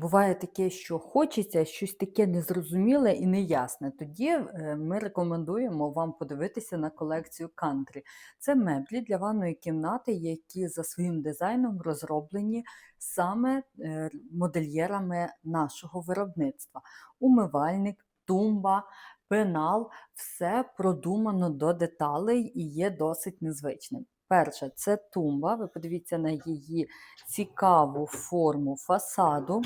Буває таке, що хочеться щось таке незрозуміле і неясне. Тоді е, ми рекомендуємо вам подивитися на колекцію кантрі. Це меблі для ванної кімнати, які за своїм дизайном розроблені саме е, модельєрами нашого виробництва. Умивальник, тумба, пенал все продумано до деталей і є досить незвичним. Перше, це тумба. Ви подивіться на її цікаву форму фасаду.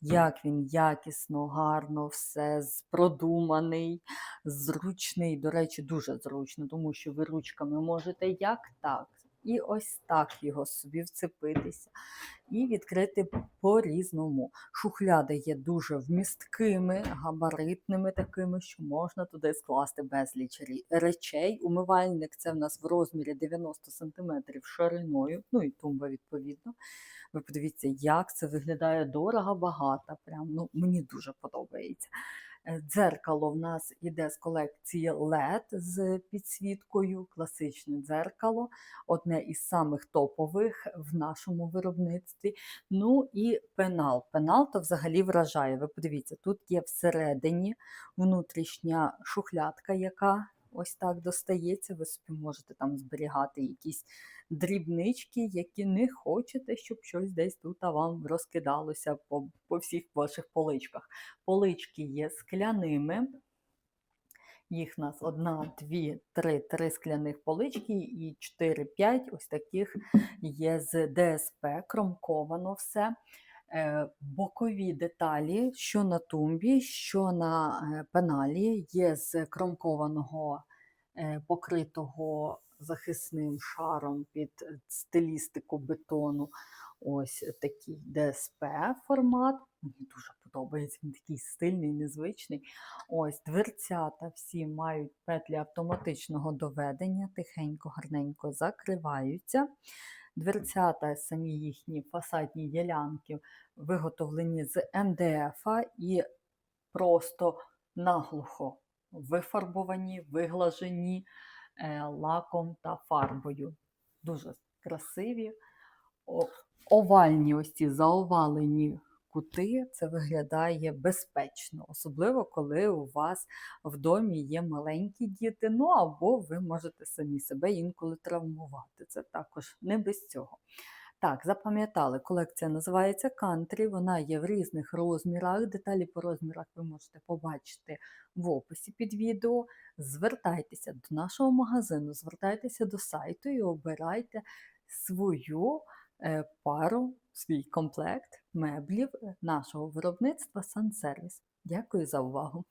Як він якісно, гарно, все продуманий, зручний. До речі, дуже зручно, тому що ви ручками можете як так, і ось так його собі вцепитися і відкрити по-різному. Шухляди є дуже вмісткими, габаритними такими, що можна туди скласти безліч речей. Умивальник це в нас в розмірі 90 см шириною, ну і тумба відповідно. Ви подивіться, як це виглядає дорого, багато. Прям, ну, мені дуже подобається. Е, Дзеркало в нас іде з колекції LED з підсвіткою, класичне дзеркало, одне із самих топових в нашому виробництві. Ну і пенал. Пенал то взагалі вражає. Ви подивіться, тут є всередині внутрішня шухлядка, яка ось так достається. Ви собі можете там зберігати якісь дрібнички, які не хочете, щоб щось десь тут вам розкидалося по, по всіх ваших поличках. Полички є скляними. Їх у нас одна, дві, три, три скляних полички і 4-5 ось таких є з ДСП, кромковано все. Е, Бокові деталі, що на тумбі, що на е, пеналі, є з кромкованого е, покритого захисним шаром під стилістику бетону. Ось такий ДСП формат. Мені дуже подобається, він такий стильний, незвичний. Ось дверцята всі мають петлі автоматичного доведення, тихенько, гарненько закриваються. Дверцята, самі їхні фасадні ділянки виготовлені з МДФ і просто наглухо вифарбовані, виглажені е, лаком та фарбою. Дуже красиві. Овальні ось ці заовалені кути, це виглядає безпечно, особливо коли у вас в домі є маленькі діти, ну або ви можете самі себе інколи травмувати. Це також не без цього. Так, запам'ятали, колекція називається Country, вона є в різних розмірах. Деталі по розмірах ви можете побачити в описі під відео. Звертайтеся до нашого магазину, звертайтеся до сайту і обирайте свою пару, свій комплект меблів е, нашого виробництва Сан Сервіс. Дякую за увагу!